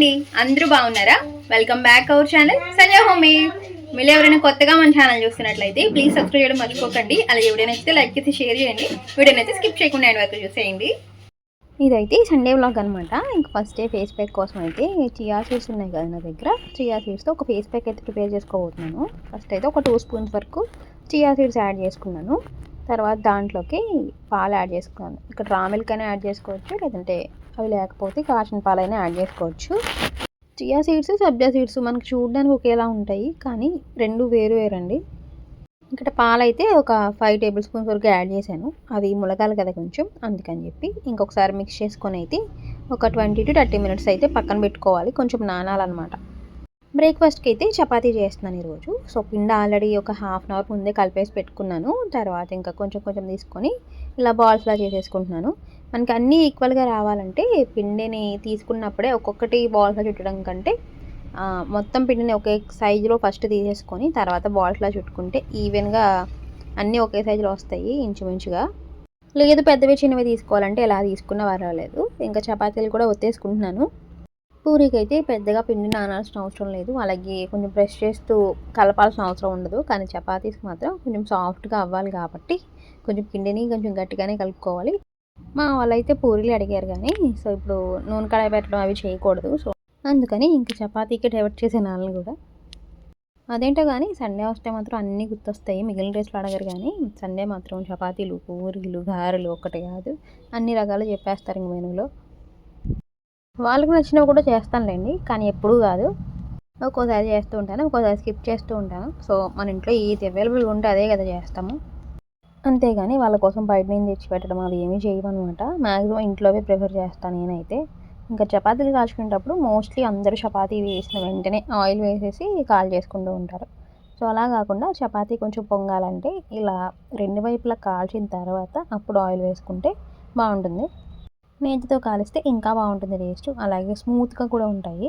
అండి? అందరూ బాగున్నారా? Welcome back our channel Sanjay Homi మీరు ఎవరైనా కొత్తగా మన ఛానల్ చూస్తున్నట్లయితే ప్లీజ్ సబ్స్క్రైబ్ చేయడం మర్చిపోకండి. అలాగే ఎవరైనా నచ్చితే లైక్ చేసి షేర్ చేయండి. వీడియో స్కిప్ చేయకుండా ఎండ్ వరకు చూసేయండి. ఇదైతే సండే వ్లాగ్ అనమాట ఇంకా ఫస్ట్ డే ఫేస్ ప్యాక్ కోసం అయితే చియా సీడ్స్ ఉన్నాయి కదా నా దగ్గర. చియా సీడ్స్తో ఒక ఫేస్ ప్యాక్ అయితే ప్రిపేర్ చేసుకోబోతున్నాను. ఫస్ట్ అయితే ఒక టూ స్పూన్స్ వరకు చియా సీడ్స్ యాడ్ చేసుకున్నాను. తర్వాత దాంట్లోకి పాలు యాడ్ చేసుకున్నాను. ఇక్కడ రా మిల్క్ అయినా యాడ్ చేసుకోవచ్చు లేదంటే అవి లేకపోతే కాచిన పాలైనా యాడ్ చేసుకోవచ్చు. చియా సీడ్స్ సబ్జా సీడ్స్ మనకు చూడడానికి ఒకేలా ఉంటాయి కానీ రెండు వేరు వేరండి. ఇక్కడ పాలైతే ఒక ఫైవ్ టేబుల్ స్పూన్స్ వరకు యాడ్ చేశాను. అవి ములగాలి కదా కొంచెం అందుకని చెప్పి ఇంకొకసారి మిక్స్ చేసుకొని అయితే ఒక ట్వంటీ టు థర్టీ మినిట్స్ అయితే పక్కన పెట్టుకోవాలి. కొంచెం నానాలన్నమాట. బ్రేక్ఫాస్ట్కి అయితే చపాతీ చేస్తున్నాను ఈరోజు. సో పిండి ఆల్రెడీ ఒక హాఫ్ అన్ అవర్ ముందే కలిపేసి పెట్టుకున్నాను. తర్వాత ఇంకా కొంచెం కొంచెం తీసుకొని ఇలా బాల్స్లా చేసేసుకుంటున్నాను. మనకి అన్నీ ఈక్వల్గా రావాలంటే పిండిని తీసుకున్నప్పుడే ఒక్కొక్కటి బాల్స్లో చుట్టడం కంటే మొత్తం పిండిని ఒకే సైజులో ఫస్ట్ తీసేసుకొని తర్వాత బాల్స్లా చుట్టుకుంటే ఈవెన్గా అన్నీ ఒకే సైజులో వస్తాయి ఇంచుమించుగా. లేదు పెద్దవి చిన్నవి తీసుకోవాలంటే ఎలా తీసుకున్నా పర్వాలేదు. ఇంకా చపాతీలు కూడా ఒత్తేసుకుంటున్నాను. పూరికి అయితే పెద్దగా పిండి నానాల్సిన అవసరం లేదు. అలాగే కొంచెం ప్రెస్ చేస్తూ కలపాల్సిన అవసరం ఉండదు. కానీ చపాతీస్కి మాత్రం కొంచెం సాఫ్ట్గా అవ్వాలి కాబట్టి కొంచెం పిండిని కొంచెం గట్టిగానే కలుపుకోవాలి. మా వాళ్ళైతే పూరీలు అడిగారు కానీ సో ఇప్పుడు నూనె కడాయి పెట్టడం అవి చేయకూడదు. సో అందుకని ఇంక చపాతీకి డైవర్ట్ చేసే వాళ్ళని కూడా. అదేంటో కానీ సండే వస్తే మాత్రం అన్నీ గుర్తొస్తాయి. మిగిలిన డేస్లో అడగరు కానీ సండే మాత్రం చపాతీలు పూరీలు గారెలు ఒక్కటి కాదు. అన్ని రకాలు చెప్పేస్తారు ఇంక మెనూలో. వాళ్ళకి నచ్చినవి కూడా చేస్తానులేండి కానీ ఎప్పుడూ కాదు. ఒక్కోసారి చేస్తూ ఉంటాను ఒక్కోసారి స్కిప్ చేస్తూ ఉంటాను. సో మన ఇంట్లో ఏది అవైలబుల్గా ఉంటే అదే కదా చేస్తాము. అంతేగాని వాళ్ళ కోసం బయట నుంచి తెచ్చి పెట్టడం అది ఏమీ చేయమనమాట మ్యాక్సిమం ఇంట్లోవే ప్రిఫర్ చేస్తాను నేనైతే. ఇంకా చపాతీలు కాల్చుకునేటప్పుడు మోస్ట్లీ అందరూ చపాతీ వేసిన వెంటనే ఆయిల్ వేసేసి కాల్ చేసుకుంటూ ఉంటారు. సో అలా కాకుండా చపాతీ కొంచెం పొంగాలంటే ఇలా రెండు వైపులా కాల్చిన తర్వాత అప్పుడు ఆయిల్ వేసుకుంటే బాగుంటుంది. నేతితో కాలిస్తే ఇంకా బాగుంటుంది టేస్ట్. అలాగే స్మూత్గా కూడా ఉంటాయి.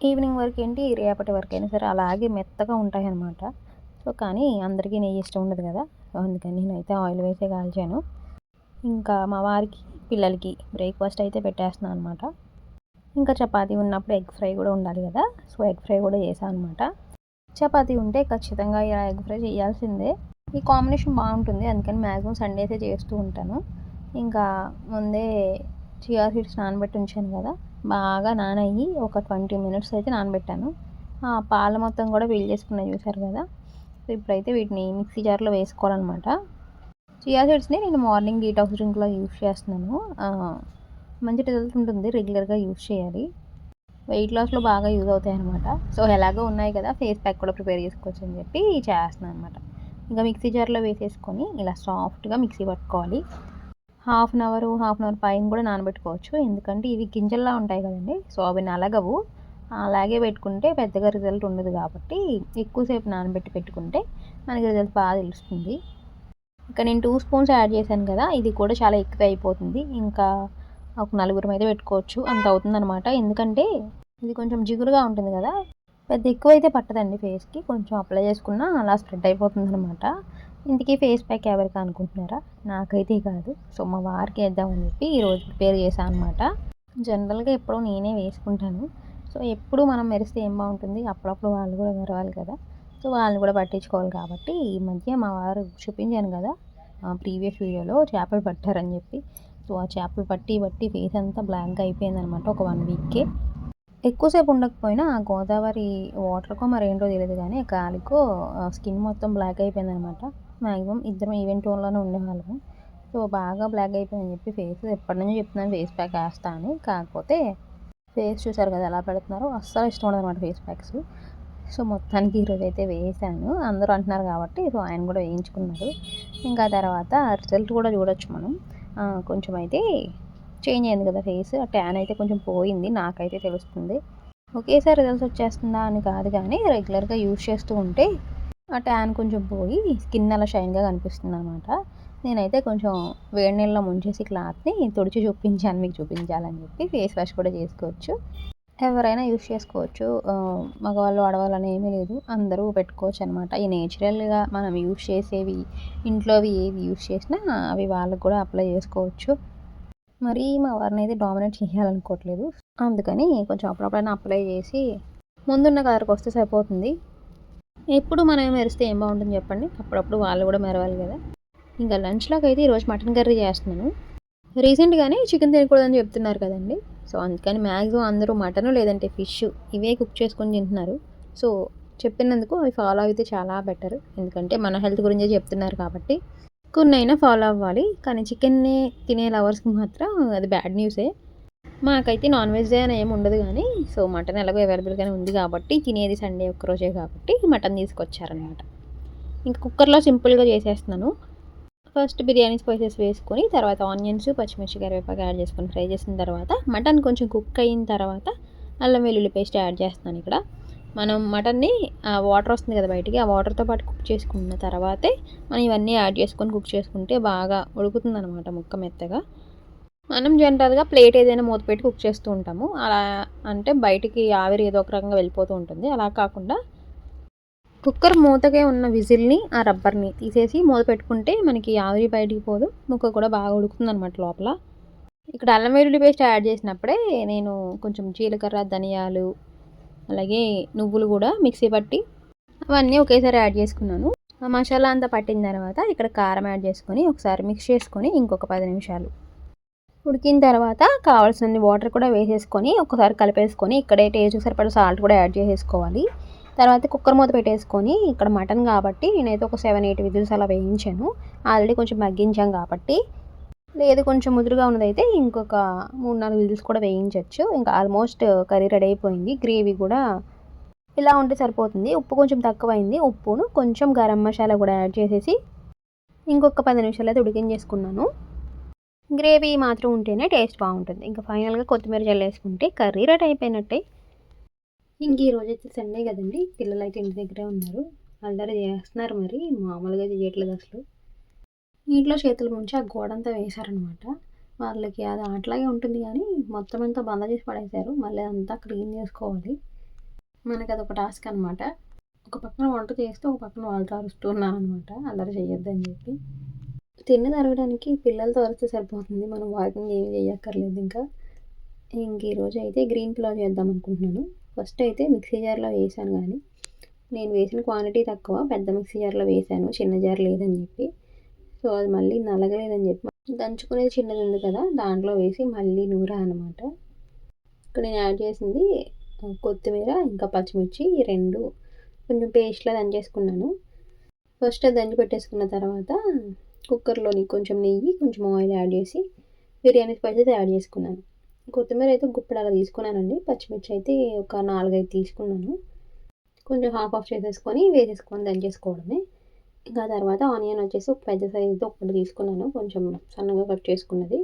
ఈవినింగ్ వరకు ఏంటి రేపటి వరకు అయినా సరే అలాగే మెత్తగా ఉంటాయి అన్నమాట సో కానీ అందరికీ నెయ్యి ఇష్టం ఉండదు కదా. అందుకని నేనైతే ఆయిల్ వేసే కాల్చాను. ఇంకా మా వారికి పిల్లలకి బ్రేక్ఫాస్ట్ అయితే పెట్టేస్తున్నాను అనమాట ఇంకా చపాతీ ఉన్నప్పుడు ఎగ్ ఫ్రై కూడా ఉండాలి కదా సో ఎగ్ ఫ్రై కూడా చేశాను అనమాట చపాతీ ఉంటే ఖచ్చితంగా ఇలా ఎగ్ ఫ్రై చేయాల్సిందే. ఈ కాంబినేషన్ బాగుంటుంది అందుకని మ్యాక్సిమం సండేసే చేస్తూ ఉంటాను. ఇంకా ముందే చియా సీడ్స్ నానబెట్టి ఉంచాను కదా బాగా నానయ్యి ఒక ట్వంటీ మినిట్స్ అయితే నానబెట్టాను. పాలు పాల మొత్తం కూడా వీల్ చేసుకున్నాయి చూసారు కదా. సో ఇప్పుడైతే వీటిని మిక్సీ జార్లో వేసుకోవాలన్నమాట. చియా సీడ్స్ని నేను మార్నింగ్ డీటాక్స్ డ్రింక్లో యూస్ చేస్తున్నాను. మంచి రిజల్ట్ ఉంటుంది. రెగ్యులర్గా యూస్ చేయాలి. వెయిట్ లాస్లో బాగా యూజ్ అవుతాయి అనమాట సో ఎలాగో ఉన్నాయి కదా ఫేస్ ప్యాక్ కూడా ప్రిపేర్ చేసుకోవచ్చు అని చెప్పి చేస్తున్నాను అనమాట ఇంకా మిక్సీ జార్లో వేసేసుకొని ఇలా సాఫ్ట్గా మిక్సీ పట్టుకోవాలి. Half an hour half an hour పైన కూడా నానబెట్టుకోవచ్చు. ఎందుకంటే ఇవి గింజల్లా ఉంటాయి కదండి. సో అవి నలగవు. అలాగే పెట్టుకుంటే పెద్దగా రిజల్ట్ ఉండదు కాబట్టి ఎక్కువసేపు నానబెట్టి పెట్టుకుంటే మనకి రిజల్ట్ బాగా తెలుస్తుంది. ఇంకా నేను టూ స్పూన్స్ యాడ్ చేశాను కదా ఇది కూడా చాలా ఎక్కువ అయిపోతుంది. ఇంకా ఒక నలుగురం అయితే పెట్టుకోవచ్చు అంత అవుతుందనమాట ఎందుకంటే ఇది కొంచెం జిగురుగా ఉంటుంది కదా పెద్ద ఎక్కువ అయితే పట్టదండి ఫేస్కి. కొంచెం అప్లై చేసుకున్నా అలా స్ప్రెడ్ అయిపోతుంది అనమాట ఇంటికి ఫేస్ ప్యాక్ ఎవరికి అనుకుంటున్నారా? నాకైతే కాదు. సో మా వారికి వేద్దామని చెప్పి ఈరోజు ప్రిపేర్ చేశాను అనమాట జనరల్గా ఎప్పుడూ నేనే వేసుకుంటాను. సో ఎప్పుడు మనం మెరిస్తే ఏం బాగుంటుంది? అప్పుడప్పుడు వాళ్ళు కూడా మెరవాలి కదా. సో వాళ్ళని కూడా పట్టించుకోవాలి కాబట్టి ఈ మధ్య మా వారు చూపించాను కదా ప్రీవియస్ వీడియోలో చేపలు పట్టారని చెప్పి. సో ఆ చేపలు పట్టి పట్టి ఫేస్ అంతా బ్లాక్గా అయిపోయిందనమాట ఒక వన్ వీక్కే. ఎక్కువసేపు ఉండకపోయినా ఆ గోదావరి వాటర్కో మరి ఏంటో తెలియదు కానీ కాలికో గాలికో స్కిన్ మొత్తం బ్లాక్ అయిపోయిందనమాట మ్యాక్సిమం ఇద్దరం ఈవెంట్ టోన్లోనే ఉండేవాళ్ళము. సో బాగా బ్లాక్ అయిపోయిందని చెప్పి ఫేస్ ఎప్పటి నుంచో చెప్తున్నాను ఫేస్ ప్యాక్ వేస్తా అని. కాకపోతే ఫేస్ చూసారు కదా ఎలా పెడుతున్నారో? అస్సలు ఇష్టం ఉండదు అనమాట ఫేస్ ప్యాక్స్. సో మొత్తానికి ఈరోజు అయితే వేసాను. అందరూ అంటున్నారు కాబట్టి సో ఆయన కూడా వేయించుకున్నారు ఇంకా తర్వాత రిజల్ట్ కూడా చూడొచ్చు మనం. కొంచెం అయితే చేంజ్ అయింది కదా ఫేస్. ఆ ట్యాన్ అయితే కొంచెం పోయింది నాకైతే తెలుస్తుంది. ఒకేసారి రిజల్ట్స్ వచ్చేస్తుందా అని కాదు కానీ రెగ్యులర్గా యూజ్ చేస్తూ ఉంటే ఆ ట్యాన్ కొంచెం పోయి స్కిన్ అలా షైన్గా కనిపిస్తుంది అనమాట నేనైతే కొంచెం వేడి నీళ్ళలో ముంచేసి క్లాత్ని తుడిచి చూపించాను మీకు చూపించాలని చెప్పి. ఫేస్ వాష్ కూడా చేసుకోవచ్చు. ఎవరైనా యూస్ చేసుకోవచ్చు. మగవాళ్ళు మగవాళ్ళు ఆడవాళ్ళని ఏమీ లేదు. అందరూ పెట్టుకోవచ్చు అనమాట ఈ నేచురల్గా మనం యూస్ చేసేవి ఇంట్లోవి ఏవి యూస్ చేసినా అవి వాళ్ళకు కూడా అప్లై చేసుకోవచ్చు. మరి మా వారిని అయితే డామినేట్ చేయాలనుకోవట్లేదు. అందుకని కొంచెం అప్పుడప్పుడైనా అప్లై చేసి ముందున్న కలర్కి వస్తే సరిపోతుంది. ఎప్పుడు మనం మెరిస్తే ఏం బాగుంటుంది చెప్పండి? అప్పుడప్పుడు వాళ్ళు కూడా మెరవాలి కదా. ఇంకా లంచ్లోకి అయితే ఈరోజు మటన్ కర్రీ చేస్తున్నాను. రీసెంట్గానే చికెన్ తినకూడదని చెప్తున్నారు కదండి. సో అందుకని మ్యాక్సిమం అందరూ మటన్ లేదంటే ఫిష్ ఇవే కుక్ చేసుకొని తింటున్నారు. సో చెప్పినందుకు అవి ఫాలో అయితే చాలా బెటర్ ఎందుకంటే మన హెల్త్ గురించే చెప్తున్నారు కాబట్టి కొన్ని అయినా ఫాలో అవ్వాలి. కానీ చికెన్ని తినే లవర్స్కి మాత్రం అది బ్యాడ్ న్యూసే మాకైతే నాన్ వెజ్ అని ఏమి ఉండదు కానీ సో మటన్ ఎలాగో అవైలబుల్గానే ఉంది కాబట్టి తినేది సండే ఒక్కరోజే కాబట్టి మటన్ తీసుకొచ్చారనమాట ఇంకా కుక్కర్లో సింపుల్గా చేసేస్తున్నాను. ఫస్ట్ బిర్యానీ స్పైసెస్ వేసుకొని తర్వాత ఆనియన్స్ పచ్చిమిర్చి కరివేపాకు యాడ్ చేసుకొని ఫ్రై చేసిన తర్వాత మటన్ కొంచెం కుక్ అయిన తర్వాత అల్లం వెల్లుల్లి పేస్ట్ యాడ్ చేస్తాను ఇక్కడ. మనం మటన్ని ఆ వాటర్ వస్తుంది కదా బయటికి ఆ వాటర్తో పాటు కుక్ చేసుకున్న తర్వాతే మనం ఇవన్నీ యాడ్ చేసుకొని కుక్ చేసుకుంటే బాగా ఉడుకుతుంది అనమాట ముక్క మెత్తగా. మనం జనరల్గా ప్లేట్ ఏదైనా మూత పెట్టి కుక్ చేస్తూ ఉంటాము. అలా అంటే బయటికి ఆవిరి ఏదో ఒక రకంగా వెళ్ళిపోతూ ఉంటుంది. అలా కాకుండా కుక్కర్ మూతగా ఉన్న విజిల్ని ఆ రబ్బర్ని తీసేసి మూత పెట్టుకుంటే మనకి ఆవిరి బయటికి పోదు. ముక్క కూడా బాగా ఉడుకుతుంది అనమాట లోపల. ఇక్కడ అల్లం వెల్లుల్లి పేస్ట్ యాడ్ చేసినప్పుడే నేను కొంచెం జీలకర్ర ధనియాలు అలాగే నువ్వులు కూడా మిక్సీ పట్టి అవన్నీ ఒకేసారి యాడ్ చేసుకున్నాను. ఆ మసాలా అంతా పట్టిన తర్వాత ఇక్కడ కారం యాడ్ చేసుకొని ఒకసారి మిక్స్ చేసుకొని ఇంకొక పది నిమిషాలు ఉడికిన తర్వాత కావాల్సిన వాటర్ కూడా వేసేసుకొని ఒకసారి కలిపేసుకొని ఇక్కడే టేస్ట్ సరిపడా సాల్ట్ కూడా యాడ్ చేసేసుకోవాలి. తర్వాత కుక్కర్ మూత పెట్టేసుకొని ఇక్కడ మటన్ కాబట్టి నేనైతే ఒక సెవెన్ ఎయిట్ విజిల్స్ అలా వేయించాను. ఆల్రెడీ కొంచెం మగ్గించాం కాబట్టి. లేదు కొంచెం ముదురుగా ఉన్నదైతే ఇంకొక మూడు నాలుగు విజిల్స్ కూడా వేయించవచ్చు ఇంకా ఆల్మోస్ట్ కర్రీ రెడీ అయిపోయింది. గ్రేవీ కూడా ఇలా ఉంటే సరిపోతుంది. ఉప్పు కొంచెం తక్కువైంది. ఉప్పును కొంచెం గరం మసాలా కూడా యాడ్ చేసేసి ఇంకొక పది నిమిషాలు అయితే ఉడికించేసుకున్నాను. గ్రేవీ మాత్రం ఉంటేనే టేస్ట్ బాగుంటుంది. ఇంకా ఫైనల్గా కొత్తిమీర జల్లేసుకుంటే కర్రీ రెడీ అయిపోయినట్టే. ఇంక ఈరోజు అయితే సండే కదండి. పిల్లలు అయితే ఇంటి దగ్గరే ఉన్నారు. అల్లరి చేస్తున్నారు మరి. మామూలుగా చేయట్లేదు అసలు. ఇంట్లో చేతులు ముంచి ఆ గోడంతా వేశారనమాట వాళ్ళకి అది అట్లాగే ఉంటుంది కానీ మొత్తం అంతా బంద చేసి పడేశారు. మళ్ళీ అంతా క్లీన్ చేసుకోవాలి. మనకి అది ఒక టాస్క్ అనమాట ఒక పక్కన వంట చేస్తే ఒక పక్కన వాళ్ళతో అరుస్తున్నాను అనమాట అల్లరి చేయొద్దని చెప్పి. తిన్న తరగడానికి పిల్లలతో అరిస్తే సరిపోతుంది. మనం వాకింగ్ ఏమి చేయక్కర్లేదు ఇంకా. ఇంక ఈరోజు అయితే గ్రీన్ పులావ్ చేద్దాం అనుకుంటున్నాను. ఫస్ట్ అయితే మిక్సీ జార్లో వేసాను కానీ నేను వేసిన క్వాంటిటీ తక్కువ పెద్ద మిక్సీ జార్లో వేసాను చిన్న జార్ లేదని చెప్పి. సో అది మళ్ళీ నలగలేదని చెప్పి దంచుకునేది చిన్నది ఉంది కదా దాంట్లో వేసి మళ్ళీ నూరా అనమాట ఇక్కడ నేను యాడ్ చేసింది కొత్తిమీర ఇంకా పచ్చిమిర్చి ఈ రెండు కొంచెం పేస్ట్లా దంచేసుకున్నాను. ఫస్ట్ అది దంచి పెట్టేసుకున్న తర్వాత కుక్కర్లోని కొంచెం నెయ్యి కొంచెం ఆయిల్ యాడ్ చేసి బిర్యానీ స్పైసెస్ యాడ్ చేసుకున్నాను. కొత్తిమీర అయితే గుప్పెడు అలా తీసుకున్నానండి. పచ్చిమిర్చి అయితే ఒక నాలుగైదు తీసుకున్నాను. కొంచెం హాఫ్ ఆఫ్ చేసేసుకొని వేసేసుకొని దంచేసుకోవడమే ఇంకా తర్వాత ఆనియన్ వచ్చేసి ఒక పెద్ద సైజుతో ఒకటి తీసుకున్నాను. కొంచెం సన్నగా కట్ చేసుకున్నది.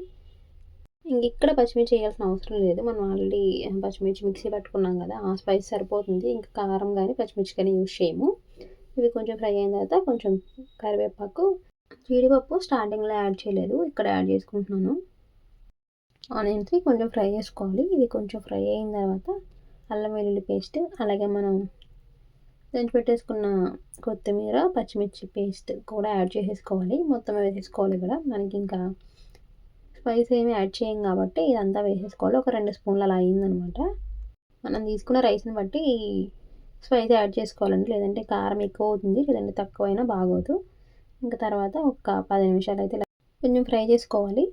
ఇంక ఇక్కడ పచ్చిమిర్చి వేయాల్సిన అవసరం లేదు. మనం ఆల్రెడీ పచ్చిమిర్చి మిక్సీ పట్టుకున్నాం కదా ఆ స్పైస్ సరిపోతుంది. ఇంకా కారం కానీ పచ్చిమిర్చి కానీ యూజ్ చేయము. ఇవి కొంచెం ఫ్రై అయిన తర్వాత కొంచెం కరివేపాకు జీడిపప్పు స్టార్టింగ్లో యాడ్ చేయలేదు. ఇక్కడ యాడ్ చేసుకుంటున్నాను. ఆనియన్స్ని కొంచెం ఫ్రై చేసుకోవాలి. ఇది కొంచెం ఫ్రై అయిన తర్వాత అల్లం వెల్లుల్లి పేస్ట్ అలాగే మనం దంచి పెట్టేసుకున్న కొత్తిమీర పచ్చిమిర్చి పేస్ట్ కూడా యాడ్ చేసేసుకోవాలి. మొత్తం వేసేసుకోవాలి ఇక్కడ మనకి ఇంకా స్పైస్ ఏమి యాడ్ చేయం కాబట్టి ఇదంతా వేసేసుకోవాలి. ఒక రెండు స్పూన్లు అలా అయిందనమాట. మనం తీసుకున్న రైస్ని బట్టి స్పైస్ యాడ్ చేసుకోవాలండి. లేదంటే కారం ఎక్కువ అవుతుంది లేదంటే తక్కువైనా బాగోదు. ఇంకా తర్వాత ఒక పది నిమిషాలు అయితే కొంచెం ఫ్రై చేసుకోవాలి.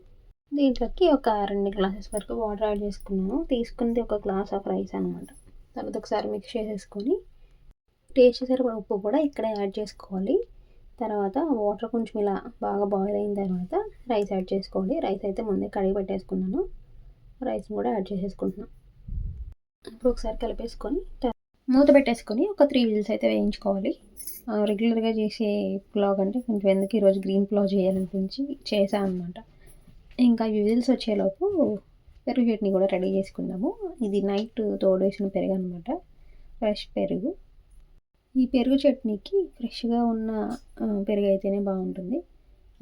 దీంట్లోకి ఒక రెండు గ్లాసెస్ వరకు వాటర్ యాడ్ చేసుకున్నాను. తీసుకుంది ఒక గ్లాస్ ఆఫ్ రైస్ అనమాట తర్వాత ఒకసారి మిక్స్ చేసేసుకొని టేస్ట్ చేసేటప్పుడు ఉప్పు కూడా ఇక్కడే యాడ్ చేసుకోవాలి. తర్వాత వాటర్ కొంచెం ఇలా బాగా బాయిల్ అయిన తర్వాత రైస్ యాడ్ చేసుకోవాలి. రైస్ అయితే ముందే కడిగి పెట్టేసుకున్నాను. రైస్ కూడా యాడ్ చేసేసుకుంటున్నాను. ఇప్పుడు ఒకసారి కలిపేసుకొని మూత పెట్టేసుకొని ఒక త్రీ విజిల్స్ అయితే వేయించుకోవాలి. రెగ్యులర్గా చేసే పులావ్ అంటే కొంచెం ఎందుకు ఈరోజు గ్రీన్ పులావ్ చేయాలనిపించి చేశాను అనమాట ఇంకా విజిల్స్ వచ్చేలోపు పెరుగు చట్నీ కూడా రెడీ చేసుకుందాము. ఇది నైట్ తోడేసిన పెరుగు అనమాట ఫ్రెష్ పెరుగు. ఈ పెరుగు చట్నీకి ఫ్రెష్గా ఉన్న పెరుగు అయితేనే బాగుంటుంది.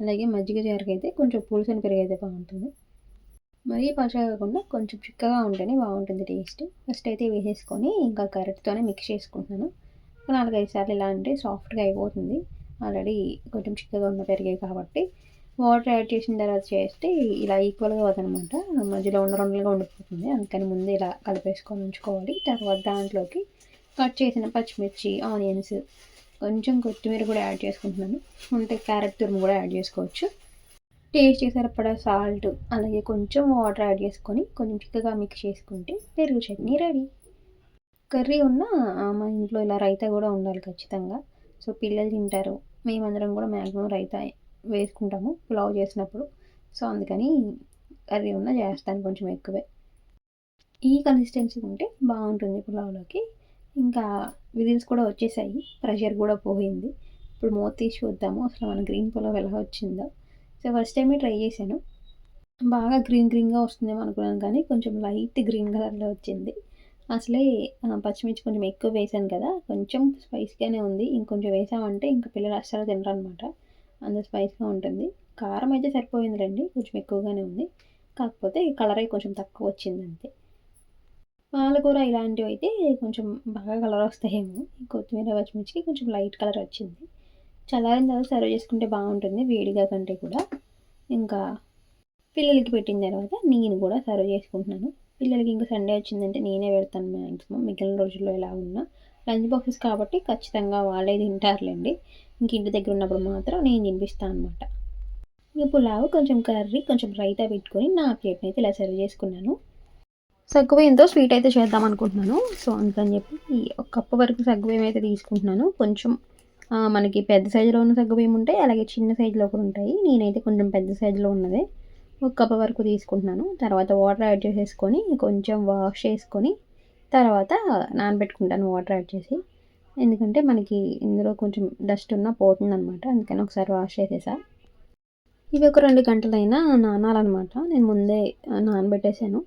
అలాగే మజ్జిగ జారకైతే కొంచెం పులుసిన పెరుగు అయితే బాగుంటుంది. మరీ పచ్చగా కాకుండా కొంచెం చిక్కగా ఉంటేనే బాగుంటుంది టేస్ట్. ఫస్ట్ అయితే వేసేసుకొని ఇంకా కరెక్ట్తోనే మిక్స్ చేసుకుంటున్నాను. నాలుగైదు సార్లు ఇలా అంటే సాఫ్ట్గా అయిపోతుంది. ఆల్రెడీ కొంచెం చిక్కగా ఉన్న పెరిగాయి కాబట్టి వాటర్ యాడ్ చేసిన తర్వాత చేస్తే ఇలా ఈక్వల్గా అవుతుందన్నమాట. మధ్యలో ఉండ రెండుగా ఉండిపోతుంది. అందుకని ముందు ఇలా కలిపేసుకొని ఉంచుకోవాలి. తర్వాత దాంట్లోకి కట్ చేసిన పచ్చిమిర్చి ఆనియన్స్ కొంచెం కొత్తిమీర కూడా యాడ్ చేసుకుంటున్నాను. ఉంటే క్యారెట్ తురుము కూడా యాడ్ చేసుకోవచ్చు. టేస్ట్ సరిపడా సాల్ట్ అలాగే కొంచెం వాటర్ యాడ్ చేసుకొని కొంచెం చిక్కగా మిక్స్ చేసుకుంటే పెరుగు చట్నీ రెడీ. కర్రీ ఉన్న మా ఇంట్లో ఇలా రైతా కూడా ఉండాలి ఖచ్చితంగా. సో పిల్లలు తింటారు. మేమందరం కూడా మ్యాక్సిమం రైతా వేసుకుంటాము పులావ్ చేసినప్పుడు. సో అందుకని కర్రీ ఉన్న చేస్తాను కొంచెం ఎక్కువే. ఈ కన్సిస్టెన్సీ ఉంటే బాగుంటుంది పులావ్లోకి. ఇంకా విజిల్స్ కూడా వచ్చేసాయి ప్రెషర్ కూడా పోయింది. ఇప్పుడు మూత తీసి చూద్దాము అసలు మన గ్రీన్ పులావ్ ఎలా వచ్చిందో. సో ఫస్ట్ టైమే ట్రై చేశాను. బాగా గ్రీన్ గ్రీన్గా వస్తుందేమో అనుకున్నాను కానీ కొంచెం లైట్ గ్రీన్ కలర్లో వచ్చింది. అసలే పచ్చిమిర్చి కొంచెం ఎక్కువ వేసాను కదా కొంచెం స్పైసీగానే ఉంది. ఇంకొంచెం వేసామంటే ఇంకా పిల్లలు అస్సలు తినరు అనమాట అంత స్పైస్గా ఉంటుంది. కారం అయితే సరిపోయిందిలేండి కొంచెం ఎక్కువగానే ఉంది. కాకపోతే కలర్ అయితే కొంచెం తక్కువ వచ్చింది అంతే. పాలకూర ఇలాంటివి అయితే కొంచెం బాగా కలర్ వస్తాయేమో. కొత్తిమీర పచ్చిమిర్చికి కొంచెం లైట్ కలర్ వచ్చింది. చల్లారిన తర్వాత సర్వ్ చేసుకుంటే బాగుంటుంది వేడిగా కంటే కూడా. ఇంకా పిల్లలకి పెట్టిన తర్వాత నేను కూడా సర్వ్ చేసుకుంటున్నాను. పిల్లలకి ఇంకా సండే వచ్చిందంటే నేనే పెడతాను మ్యాక్సిమం మిగిలిన రోజుల్లో ఎలా ఉన్నా లంచ్ బాక్సెస్ కాబట్టి ఖచ్చితంగా వాళ్ళే తింటారులేండి. ఇంక ఇంటి దగ్గర ఉన్నప్పుడు మాత్రం నేను తినిపిస్తాను అనమాట ఇక పులావు కొంచెం కర్రీ కొంచెం రైతా పెట్టుకొని నా ప్లేట్ని అయితే ఇలా సర్వ్ చేసుకున్నాను. సగ్గుబియ్యంతో స్వీట్ అయితే చేద్దాం అనుకుంటున్నాను. సో అందుకని చెప్పి ఒక కప్పు వరకు సగ్గుబియ్యం అయితే తీసుకుంటున్నాను. కొంచెం మనకి పెద్ద సైజులో ఉన్న సగ్గుబియ్యం ఉంటాయి అలాగే చిన్న సైజులో కూడా ఉంటాయి. నేనైతే కొంచెం పెద్ద సైజులో ఉన్నదే. ఒక కప్పు వరకు తీసుకుంటున్నాను. తర్వాత వాటర్ యాడ్ చేసేసుకొని కొంచెం వాష్ చేసుకొని తర్వాత నానబెట్టుకుంటాను వాటర్ యాడ్ చేసి. ఎందుకంటే మనకి ఇందులో కొంచెం డస్ట్ ఉన్నా పోతుంది అనమాట అందుకని ఒకసారి వాష్ చేసేసా. ఇవి ఒక రెండు గంటలైనా నానాలన్నమాట. నేను ముందే నానబెట్టేశాను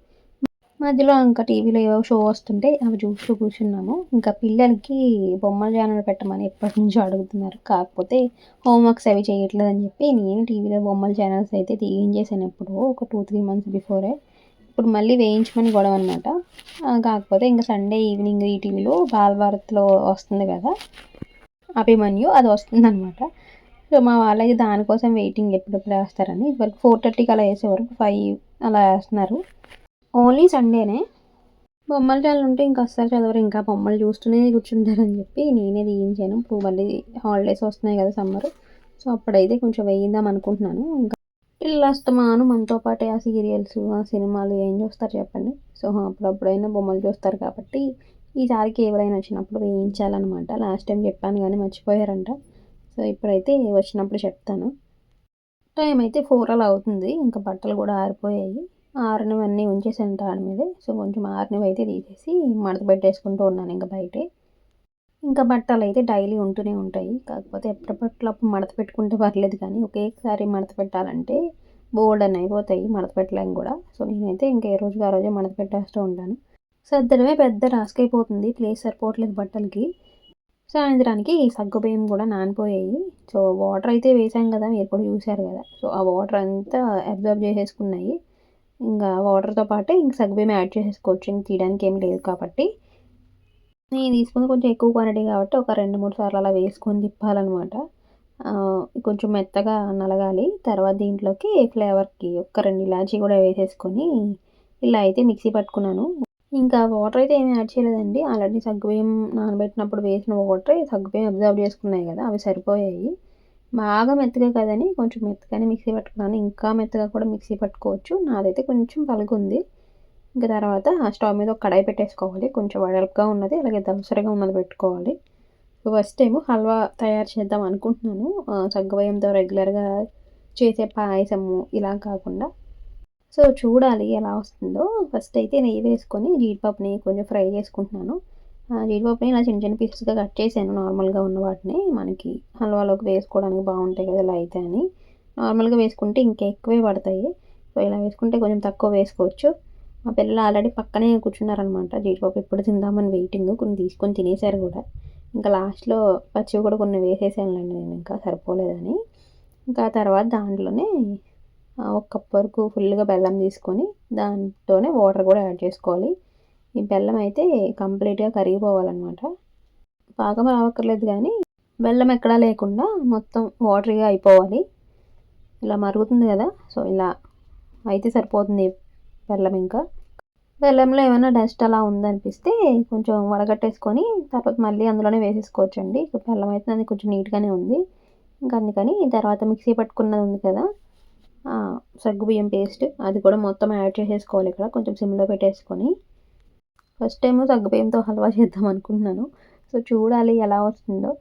మధ్యలో ఇంకా టీవీలో ఏవో షో వస్తుంటే అవి చూస్తూ కూర్చున్నాము. ఇంకా పిల్లలకి బొమ్మల ఛానల్ పెట్టమని ఎప్పటి నుంచో అడుగుతున్నారు. కాకపోతే హోంవర్క్స్ అవి చేయట్లేదని చెప్పి నేను టీవీలో బొమ్మల ఛానల్స్ అయితే చేశాను ఎప్పుడు ఒక టూ త్రీ మంత్స్ బిఫోరే ఇప్పుడు మళ్ళీ వేయించమని గొడవ అనమాట కాకపోతే ఇంకా సండే ఈవినింగ్ ఈ టీవీలో బాలభారత్లో వస్తుంది కదా అభిమన్యు అది వస్తుందన్నమాట. సో మా వాళ్ళకి దానికోసం వెయిటింగ్ ఎప్పుడెప్పుడు వేస్తారని ఇదివరకు ఫోర్ థర్టీకి అలా వేసేవారు ఫైవ్ అలా వేస్తున్నారు. ఓన్లీ సండేనే బొమ్మలు చాలా ఉంటే ఇంకా అస్సలు చదవరు ఇంకా బొమ్మలు చూస్తూనే కూర్చుంటారని చెప్పి నేనే తీయించాను ఇప్పుడు మళ్ళీ హాలిడేస్ వస్తున్నాయి కదా సమ్మర్ సో అప్పుడైతే కొంచెం వేయిందాం అనుకుంటున్నాను. ఇంకా పిల్లలు మనతో పాటే ఆ సీరియల్స్ ఆ సినిమాలు ఏం చూస్తారు చెప్పండి. సో అప్పుడప్పుడైనా బొమ్మలు చూస్తారు కాబట్టి ఈసారికి ఎవరైనా వచ్చినప్పుడు వేయించాలన్నమాట. లాస్ట్ టైం చెప్పాను కానీ మర్చిపోయారంట. సో ఇప్పుడైతే వచ్చినప్పుడు చెప్తాను. టైం అయితే ఫోర్ అలా అవుతుంది. ఇంకా బట్టలు కూడా ఆరిపోయాయి. ఆరినవన్నీ ఉంచేసాను దాని మీదే. సో కొంచెం ఆరినవి అయితే తీసేసి మడత పెట్టేసుకుంటూ ఉన్నాను ఇంకా బయటే. ఇంకా బట్టలు అయితే డైలీ ఉంటూనే ఉంటాయి. కాకపోతే ఎప్పటికప్పుడు మడత పెట్టుకుంటే పర్లేదు కానీ ఒకేసారి మడత పెట్టాలంటే బోల్డ్ అని అయిపోతాయి మడత పెట్టలేం కూడా. సో నేనైతే ఇంకా ఏ రోజుకి ఆ రోజే మడత పెట్టేస్తూ ఉంటాను. సర్దడమే పెద్ద రాస్క్ అయిపోతుంది. ప్లేస్ సరిపోవట్లేదు బట్టలకి. సాయంత్రానికి సగ్గుబియ్యం కూడా నానిపోయాయి. సో వాటర్ అయితే వేసాం కదా మీరు కూడా చూశారు కదా. సో ఆ వాటర్ అంతా అబ్జర్వ్ చేసేసుకున్నాయి. ఇంకా వాటర్తో పాటే ఇంక సగ్గుబియ్యం యాడ్ చేసేసుకోవచ్చు. ఇంక తీయడానికి ఏం లేదు కాబట్టి. నేను తీసుకుంది కొంచెం ఎక్కువ క్వాంటిటీ కాబట్టి ఒక రెండు మూడు సార్లు అలా వేసుకొని తిప్పాలన్నమాట. కొంచెం మెత్తగా నలగాలి. తర్వాత దీంట్లోకి ఫ్లేవర్కి ఒక రెండు ఇలాచీ కూడా వేసేసుకొని ఇలా అయితే మిక్సీ పట్టుకున్నాను. ఇంకా వాటర్ అయితే ఏమి యాడ్ చేయలేదండి. ఆల్రెడీ సగ్గుబియ్యం నానబెట్టినప్పుడు వేసిన వాటర్ సగ్గుబియ్యం అబ్జర్వ్ చేసుకున్నాయి కదా అవి సరిపోయాయి. బాగా మెత్తగా కదని కొంచెం మెత్తగానే మిక్సీ పట్టుకున్నాను. ఇంకా మెత్తగా కూడా మిక్సీ పట్టుకోవచ్చు. నాదైతే కొంచెం పలుగుంది ఇంకా తర్వాత స్టవ్ మీద ఒక కడాయి పెట్టేసుకోవాలి. కొంచెం వడల్పుగా ఉన్నది అలాగే దలసరిగా ఉన్నది పెట్టుకోవాలి. ఫస్ట్ టైం హల్వా తయారు చేద్దాం అనుకుంటున్నాను. సగ్గుబియ్యంతో రెగ్యులర్గా చేసే పాయసము ఇలా కాకుండా. సో చూడాలి ఎలా వస్తుందో. ఫస్ట్ అయితే నెయ్యి వేసుకొని జీడిపప్పుని కొంచెం ఫ్రై చేసుకుంటున్నాను. జీడిపప్పుని ఇలా చిన్న చిన్న పీసెస్గా కట్ చేశాను నార్మల్గా ఉన్న వాటిని. మనకి హల్వాలోకి వేసుకోవడానికి బాగుంటాయి కదా ఇలా అయితే అని. నార్మల్గా వేసుకుంటే ఇంకా ఎక్కువే పడతాయి. సో ఇలా వేసుకుంటే కొంచెం తక్కువ వేసుకోవచ్చు. మా పిల్లలు ఆల్రెడీ పక్కనే కూర్చున్నారనమాట. జీడిపప్పు ఎప్పుడు తిందామని వెయిటింగ్. కొన్ని తీసుకొని తినేశారు కూడా. ఇంకా లాస్ట్లో పచ్చివి కూడా కొన్ని వేసేసానులేండి నేను ఇంకా సరిపోలేదని. ఇంకా తర్వాత దాంట్లోనే ఒక కప్ వరకు ఫుల్గా బెల్లం తీసుకొని దాంతోనే వాటర్ కూడా యాడ్ చేసుకోవాలి. ఈ బెల్లం అయితే కంప్లీట్గా కరిగిపోవాలన్నమాట. పాకం రావక్కర్లేదు కానీ బెల్లం ఎక్కడా లేకుండా మొత్తం వాటరీగా అయిపోవాలి. ఇలా మరుగుతుంది కదా సో ఇలా అయితే సరిపోతుంది బెల్లం ఇంకా. బెల్లంలో ఏమైనా డస్ట్ అలా ఉందనిపిస్తే కొంచెం వడగట్టేసుకొని తర్వాత మళ్ళీ అందులోనే వేసేసుకోవచ్చండి. బెల్లం అయితే అది కొంచెం నీట్గానే ఉంది. ఇంకా అందుకని తర్వాత మిక్సీ పట్టుకున్నది ఉంది కదా సగ్గుబియ్యం పేస్ట్ అది కూడా మొత్తం యాడ్ చేసేసుకోవాలి ఇక్కడ. కొంచెం సిమ్లో పెట్టేసుకొని. ఫస్ట్ టైం సగ్గుబియ్యంతో హల్వా చేద్దాం అనుకుంటున్నాను. సో చూడాలి ఎలా వస్తుందో.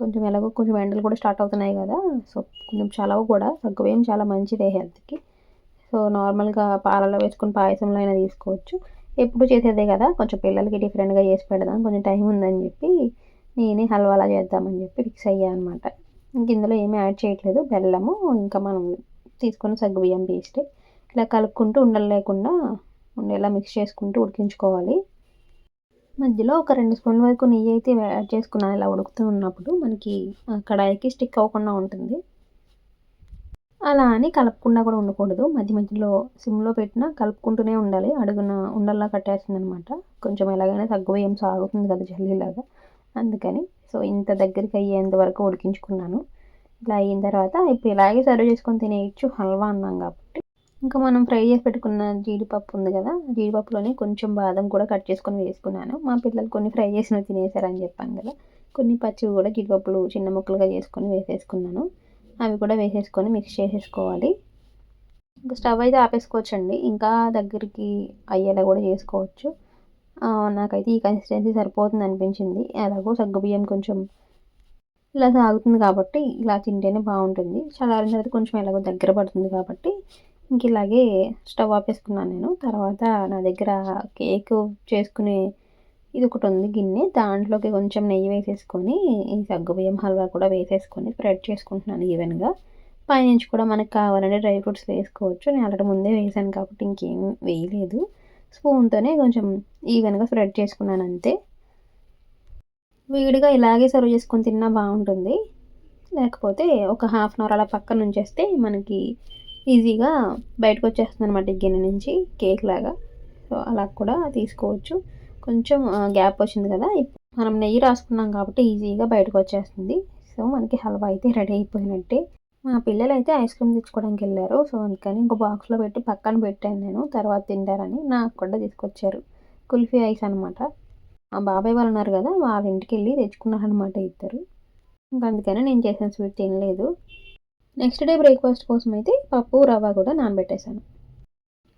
కొంచెం ఎలాగో కొంచెం ఎండలు కూడా స్టార్ట్ అవుతున్నాయి కదా సో కొంచెం చలవ కూడా. సగ్గుబియ్యం చాలా మంచిదే హెల్త్కి. సో నార్మల్గా పాలలో వేసుకుని పాయసంలో అయినా తీసుకోవచ్చు. ఎప్పుడు చేసేదే కదా కొంచెం పిల్లలకి డిఫరెంట్గా చేసి పెడదాం కొంచెం టైం ఉందని చెప్పి నేనే హల్వాలా చేద్దామని చెప్పి ఫిక్స్ అయ్యా అనమాట ఇంక ఇందులో ఏమీ యాడ్ చేయట్లేదు బెల్లము ఇంకా మనం తీసుకున్న సగ్గుబియ్యం పేస్ట్. ఇలా కలుపుకుంటూ ఉండలు లేకుండా ఉండేలా మిక్స్ చేసుకుంటూ ఉడికించుకోవాలి. మధ్యలో ఒక రెండు స్పూన్ల వరకు నెయ్యి అయితే యాడ్ చేసుకున్నాను ఇలా ఉడుకుతూ ఉన్నప్పుడు మనకి కడాయికి స్టిక్ అవ్వకుండా ఉంటుంది. అలా అని కలపకుండా కూడా ఉండకూడదు. మధ్య మధ్యలో సిమ్లో పెట్టినా కలుపుకుంటూనే ఉండాలి. అడుగున ఉండల్లా కట్టేస్తుంది అనమాట కొంచెం ఎలాగైనా తగ్గువేయం సాగుతుంది కదా జల్లీలాగా. అందుకని సో ఇంత దగ్గరికి అయ్యేంత వరకు ఉడికించుకున్నాను. ఇలా అయిన తర్వాత ఇప్పుడు ఇలాగే సర్వ్ చేసుకొని తినేయచ్చు హల్వా అన్నాం కాబట్టి. ఇంకా మనం ఫ్రై చేసి పెట్టుకున్న జీడిపప్పు ఉంది కదా జీడిపప్పులోనే కొంచెం బాదం కూడా కట్ చేసుకొని వేసుకున్నాను. మా పిల్లలు కొన్ని ఫ్రై చేసినవి తినేసారని చెప్పాను కదా. కొన్ని పచ్చివి కూడా జీడిపప్పులు చిన్న ముక్కలుగా చేసుకొని వేసేసుకున్నాను. అవి కూడా వేసేసుకొని మిక్స్ చేసేసుకోవాలి. ఇంకా స్టవ్ అయితే ఆపేసుకోవచ్చండి. ఇంకా దగ్గరికి అయ్యేలా కూడా చేసుకోవచ్చు. నాకైతే ఈ కన్సిస్టెన్సీ సరిపోతుంది అనిపించింది. ఎలాగో సగ్గుబియ్యం కొంచెం ఇలా సాగుతుంది కాబట్టి ఇలా తింటేనే బాగుంటుంది. చల్లారిన తర్వాత కొంచెం ఎలాగో దగ్గర పడుతుంది కాబట్టి ఇంక ఇలాగే స్టవ్ ఆపేసుకున్నాను నేను. తర్వాత నా దగ్గర కేక్ చేసుకునే ఇది ఒకటి ఉంది గిన్నె. దాంట్లోకి కొంచెం నెయ్యి వేసేసుకొని ఈ సగ్గుబియ్యం హల్వా కూడా వేసేసుకొని స్ప్రెడ్ చేసుకుంటున్నాను ఈవెన్గా పైనుంచి కూడా మనకు కావాలంటే డ్రై ఫ్రూట్స్ వేసుకోవచ్చు. నేను ఆల్రెడీ ముందే వేసాను కాబట్టి ఇంకేం వేయలేదు. స్పూన్తోనే కొంచెం ఈవెన్గా స్ప్రెడ్ చేసుకున్నాను అంతే. వేడిగా ఇలాగే సర్వ్ చేసుకొని తిన్నా బాగుంటుంది. లేకపోతే ఒక హాఫ్ అన్ అవర్ అలా పక్కన ఉంచేస్తే మనకి ఈజీగా బయటకు వచ్చేస్తుంది అనమాట గిన్నె నుంచి కేక్ లాగా. సో అలా కూడా తీసుకోవచ్చు. కొంచెం గ్యాప్ వచ్చింది కదా. మనం నెయ్యి రాసుకున్నాం కాబట్టి ఈజీగా బయటకు వచ్చేస్తుంది. సో మనకి హల్వా అయితే రెడీ అయిపోయినట్టే. మా పిల్లలు అయితే ఐస్ క్రీమ్ తెచ్చుకోవడానికి వెళ్ళారు. సో అందుకని ఇంకో బాక్స్లో పెట్టి పక్కన పెట్టాను నేను. తర్వాత తింటారని నాకు కూడా తీసుకొచ్చారు. కుల్ఫీ ఐస్ అనమాట మా బాబాయ్ వాళ్ళు ఉన్నారు కదా వాళ్ళ ఇంటికి వెళ్ళి తెచ్చుకున్నారనమాట ఇద్దరు. ఇంకా అందుకని నేను చేసిన స్వీట్ తినలేదు. నెక్స్ట్ డే బ్రేక్ఫాస్ట్ కోసం అయితే పప్పు రవ్వ కూడా నానబెట్టేశాను.